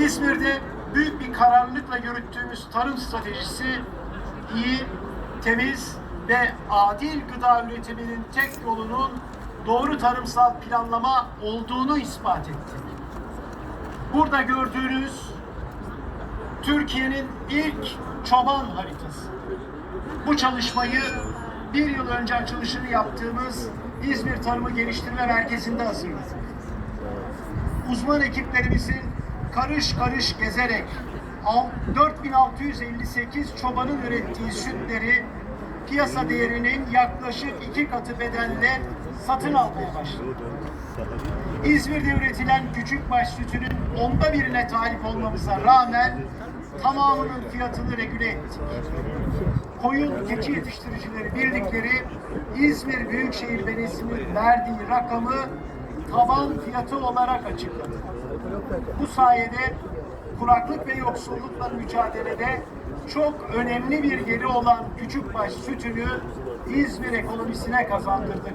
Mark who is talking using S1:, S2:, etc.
S1: İzmir'de büyük bir kararlılıkla yürüttüğümüz tarım stratejisi iyi, temiz ve adil gıda üretiminin tek yolunun doğru tarımsal planlama olduğunu ispat etti. Burada gördüğünüz Türkiye'nin ilk çoban haritası. Bu çalışmayı bir yıl önce açılışını yaptığımız İzmir Tarımı Geliştirme Merkezi'nde hazırladık. Uzman ekiplerimizin karış karış gezerek al- 4658 çobanın ürettiği sütleri piyasa değerinin yaklaşık iki katı bedenle satın almaya başladı. İzmir'de üretilen küçük baş sütünün onda birine talip olmamıza rağmen tamamının fiyatını regüle ettik. Koyun Keçi Yetiştiricileri Birlikleri İzmir Büyükşehir Belediyesi'nin verdiği rakamı taban fiyatı olarak açıkladı. Bu sayede kuraklık ve yoksullukla mücadelede çok önemli bir yeri olan küçükbaş sütünü İzmir ekonomisine kazandırdık.